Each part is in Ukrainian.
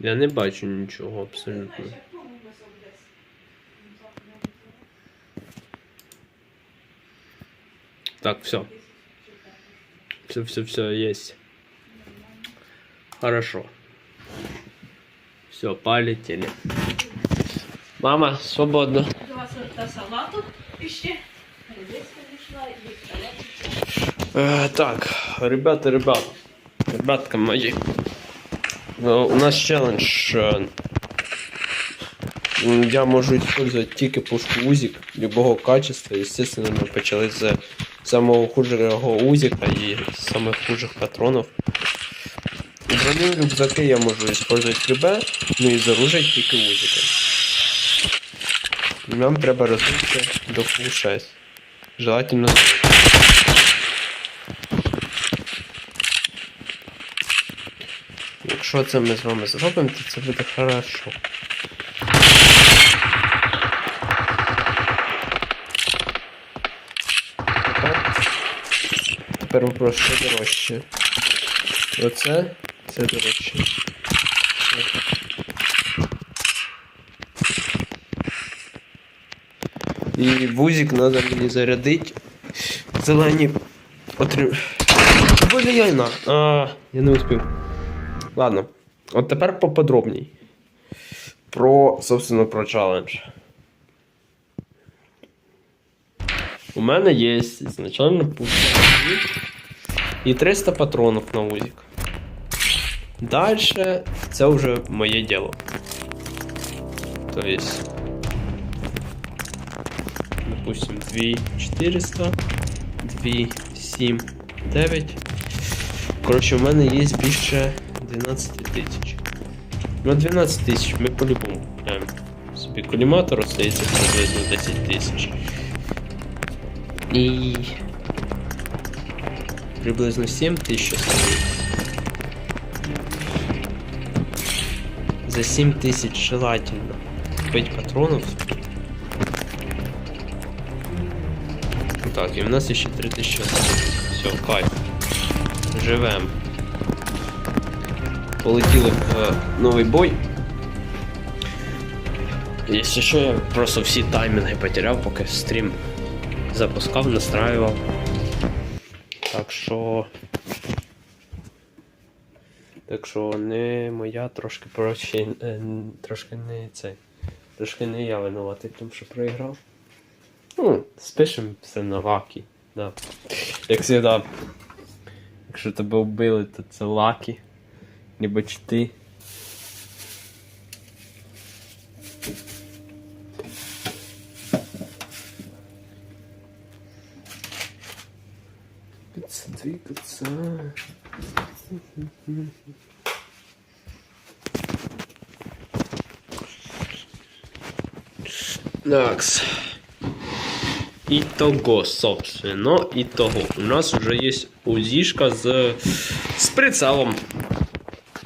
Я не бачу нічого абсолютно. Так, все. Все, все, все, есть. Хорошо. Все, полетели. Мама, свободно. У вас та салату іще. Редиска пішла і салат. Э, так, ребята, ребята, ребятка мои, э, У нас челлендж. э, Я можу использовать тільки пушку УЗИК любого качества. Естественно, ми почали з самого хужого УЗИКа і самих хужих патронів. Броню рюкзаки я можу использовать любе, ну і оружия тільки УЗИКа. Нам треба розвитися до фул 6. Желательно Якщо це ми з вами зробимо, то це буде хорошо. Тепер, вопрос, що дорожче. Оце, це дорожче. І вузик треба мені зарядити. Зелені отрим... Блін, я не успів. Ладно. От тепер поподробній. Про, собственно, про челендж. У мене є изначально пушка і 300 патронів на узик. Дальше це вже моє діло. То есть, допустим, 2400, 2, 7, 9. Коротше, у мене є більше 12 тисяч. Ну, 12 тисяч ми по-любому купляємо. Собі коліматор остається приблизно 10 тисяч. І приблизно 7 тисяч остається. За 7 тисяч желательно 5 патронов. Так, і в нас ще 3 тисячі. Все, кайф. Живем. Полетіли в е, новий бой. Якщо що, я просто всі таймінги потеряв, поки стрім запускав, настраював. Так що. Так що не моя трошки проще, е, трошки не цей. Трошки не я винуватий тому, що проіграв. Ну, спишем все на лакі, да. Як завжди, якщо тебе вбили, то це лакі. Либо чити. Двигаться, двигаться. Такс. Итого, собственно, итого. У нас уже есть УЗИшка з, з прицелом.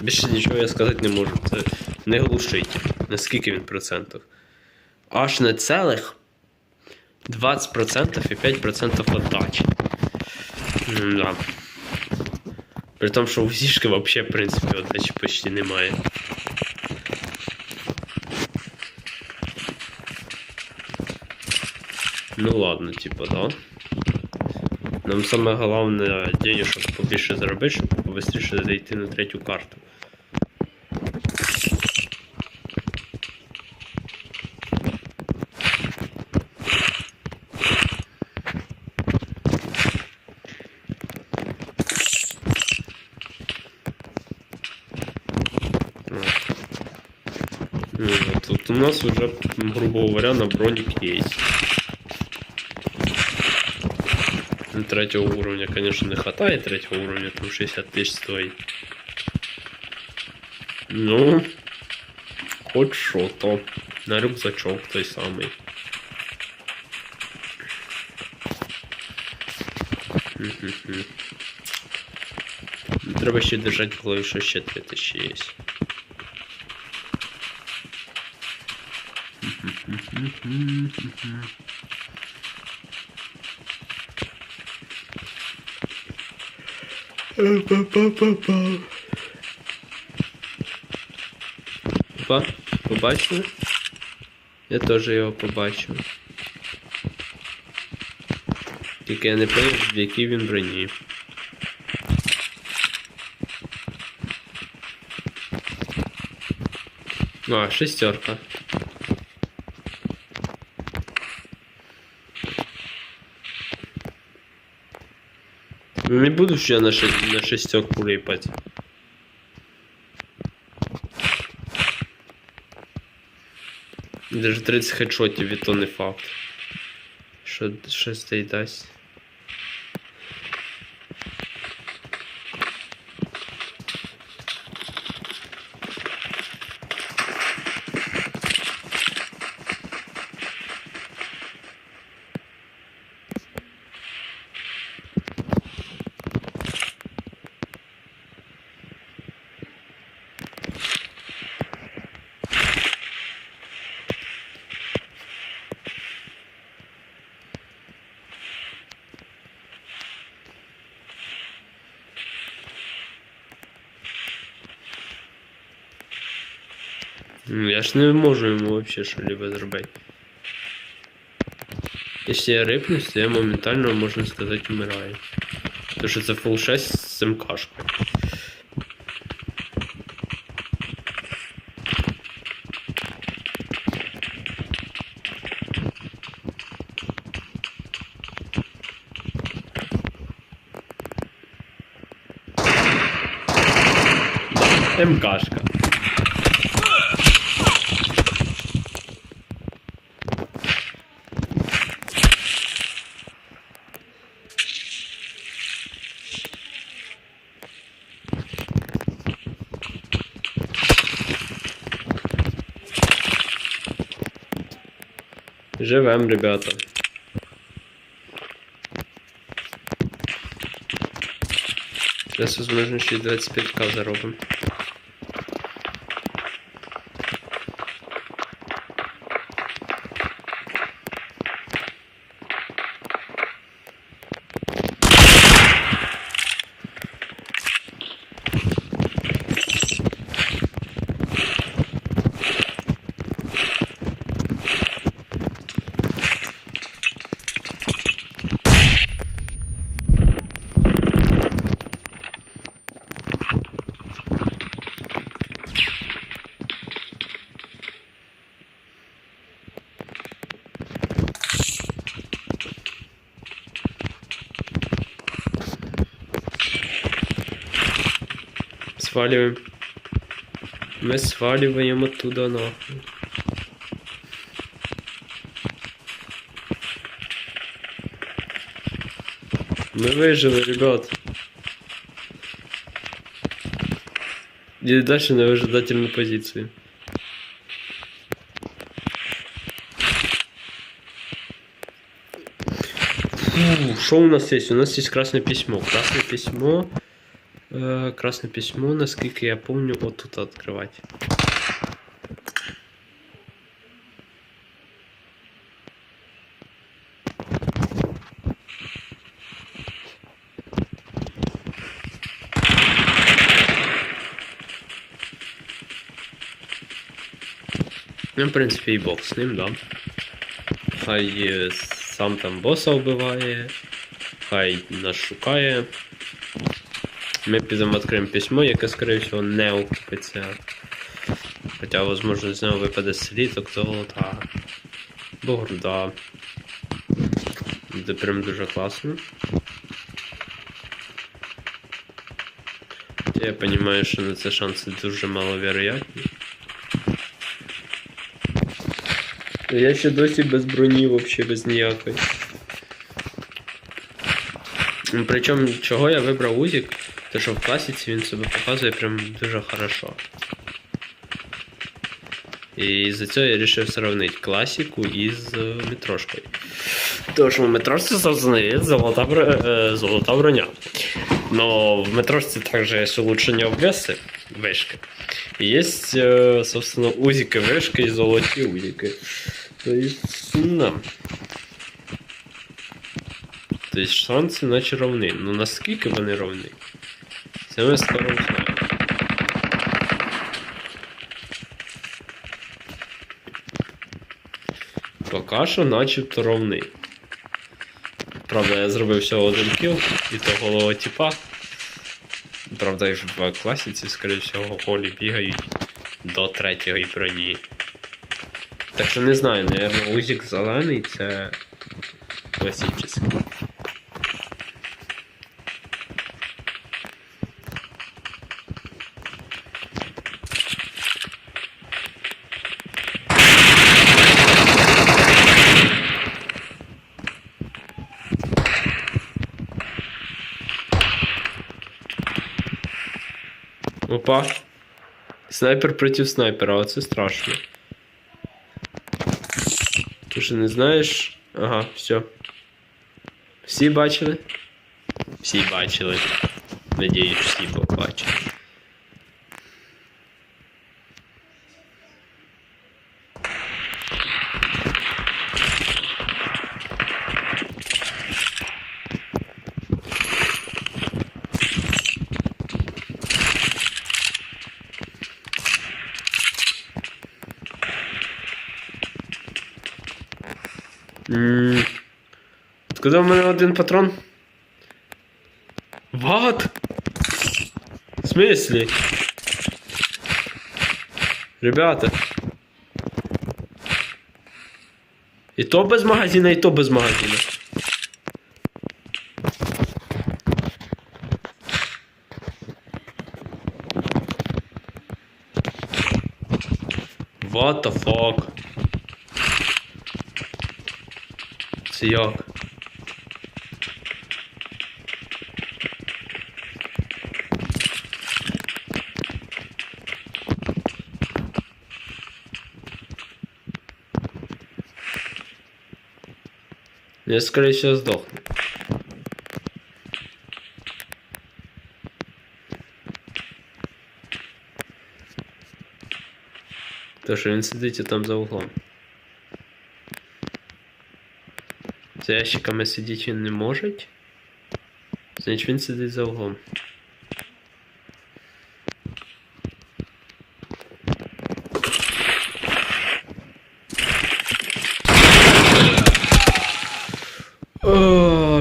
Більше нічого я сказати не можу. Це не глушить. Наскільки він процентів? Аж не цілих 20% і 5% отдачі. Да. При тому, що у зішки взагалі, в принципі, отдачі почти немає. Ну ладно, типа, да. Нам саме головне денежок побільше заробити, щоб побыстріше зайти на третю карту. Нас уже, грубо говоря, на броник есть. Третьего уровня, конечно, не хватает третьего уровня, там 60 тысяч стоит. Ну, хоть что-то. На рюкзачок той самый. Треба ще держати в голові, що ще 3000 є. Опа, побачили? Я теж його побачив. Тільки я не пам'ятаю, в якій він броні. А, шестерка. Не буду ж на, шесть, на шестерку липать. Даже 30 хедшотів і то не факт. Що щось це дасть. Ну, Я ж не можу йому вообще що-либо зробити. Якщо я рипнусь, то я моментально, можна сказати, вмираю. Тому що це фул 6 з МКшкою. МКшка. Живем, ребята. Сейчас, возможно, ще 25к заробимо. Сваливаем. Мы сваливаем оттуда нахуй. Мы выжили, ребят. И дальше на выжидательную позицию. Фу, Что у нас есть? У нас есть красное письмо. Красное письмо. Э, красное письмо, насколько я помню, вот тут открывать. Ну, в принципі, і бог з ним, да. Хай е, сам там боса вбиває, хай нас шукає. Ми підемо відкриємо письмо, яке, скоріше всього, не окупиться. Хоча, можливо, з нього випаде сліток золота. Борда. Це прям дуже класно. Я розумію, що на це шанси дуже маловероятні. Я ще досі без броні, взагалі без ніякої. Ну, Причому, чого я вибрав Узік, то що в класіці він себе показує прям дуже хорошо. І за цього я вирішив сравнити класіку із е, метрошкою. Тому що в метрошці завжди золота, бро- е, золота броня. Но в метрошці також є улучшення обвеси, вишки. І є, е, собственно, узіки вишки і золоті узіки. Тобто, сумно. Тобто шанси наче равні. Ну наскільки вони равні? Це ви скоро узнаєте. Поки що начебто ровний. Правда, я зробив всього один кіл і то голова тіпа. Правда, і в класіці, скоріше всього, голі бігають до третього і броні. Так що не знаю, наверное, узік зелений це класічний. Опа. Снайпер проти снайпера, оце страшно. Ти ж не знаєш? Ага, все. Всі бачили? Всі бачили. Надіюсь, всі побачили. Откуда в мене один патрон? What? В смысле? Ребята. І то без магазина, і то без магазина. What the fuck? Як? Я, скорее всего, сдохну. То, що він сидить там за углом. За ящиками сидіти він не може. Значить він сидить за углом.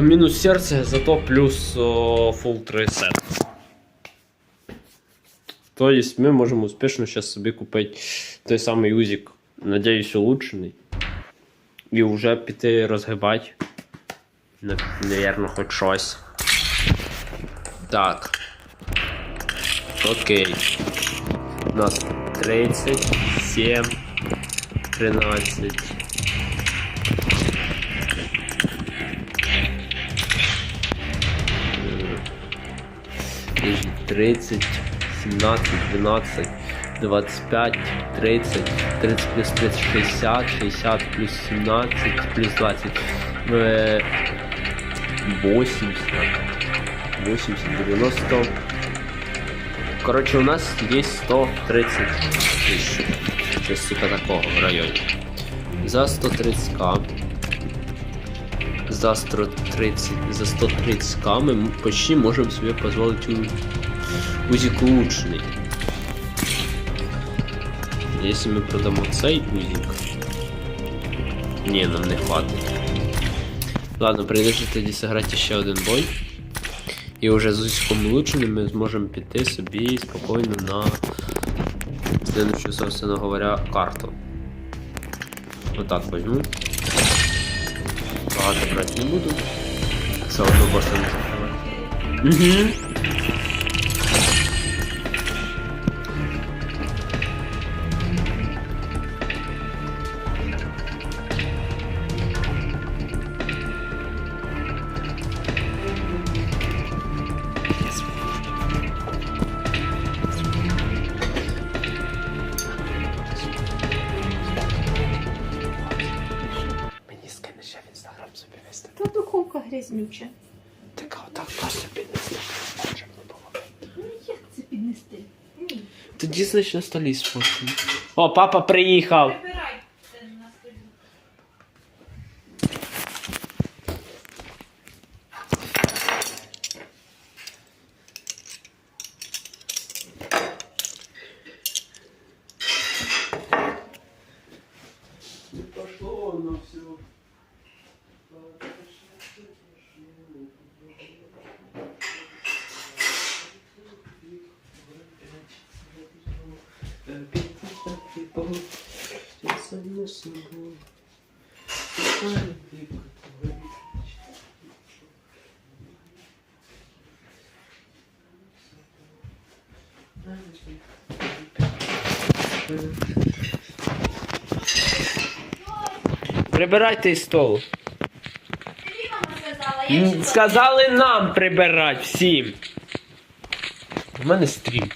Мінус серце, зато плюс о, фул 3 сет. Тобто ми можемо успішно зараз собі купити той самий узик, надіюсь, улучшений. І вже піти розгибати. Навірно, хоч щось. Так. Окей. У нас 37, 13. Е, 30, 17, 12, 25, 30, 30 плюс 30, 60, 60 плюс 17, плюс 20, э, 80, 80, 90. Короче, у нас есть 130 тысяч. Что-то типа такого в районе. За 130к. За 130, за 130к мы м- почти можем себе позволить у- узик улучшенный. Если мы продамо цей узик. Ні, нам не хватить. Ладно, прийдеться тоді зіграти ще один бой. І вже з узиком улучшеним ми зможемо піти собі спокійно на следующую, собственно говоря, карту. Вот так возьму. Багато брати не буду. Все одно боса не закривати. Угу. Духовка Так, отак просто піднести. Щоб не було. Ну як це піднести? Ні. Тоді значить на столі сфоткаємо. О, папа приїхав! Прибирайте читала. Сказали нам прибирати всім. У мене стрім.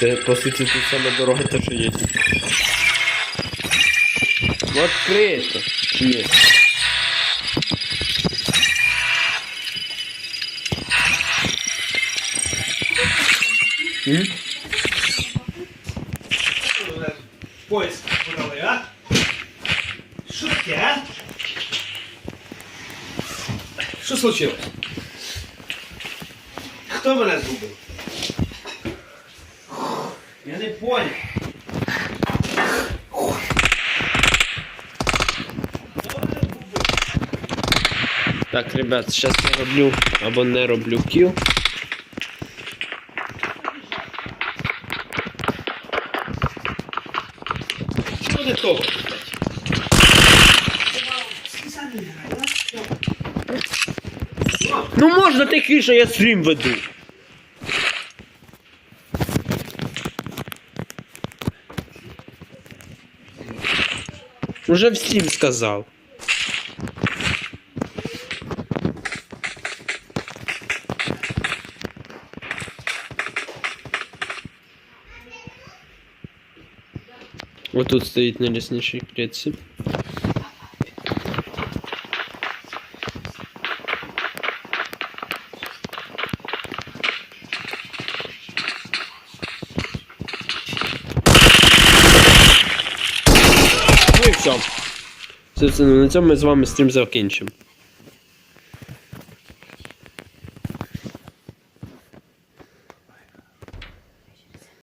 Це по суті тут саме дороге те, що є. Відкрито. Ні. М? Поїзд подали, а? Що таке, а? Що случилось? Хто мене згубив? Я не понял. Хто мене згубив? Так, ребят, зараз я роблю або не роблю кіл. Що не того? Ну можна тихіше, я стрім веду. Уже всім сказав. Вот тут стоит на лесничей клетці. Ну і все. Собственно, на цьому ми з вами стрім закінчимо.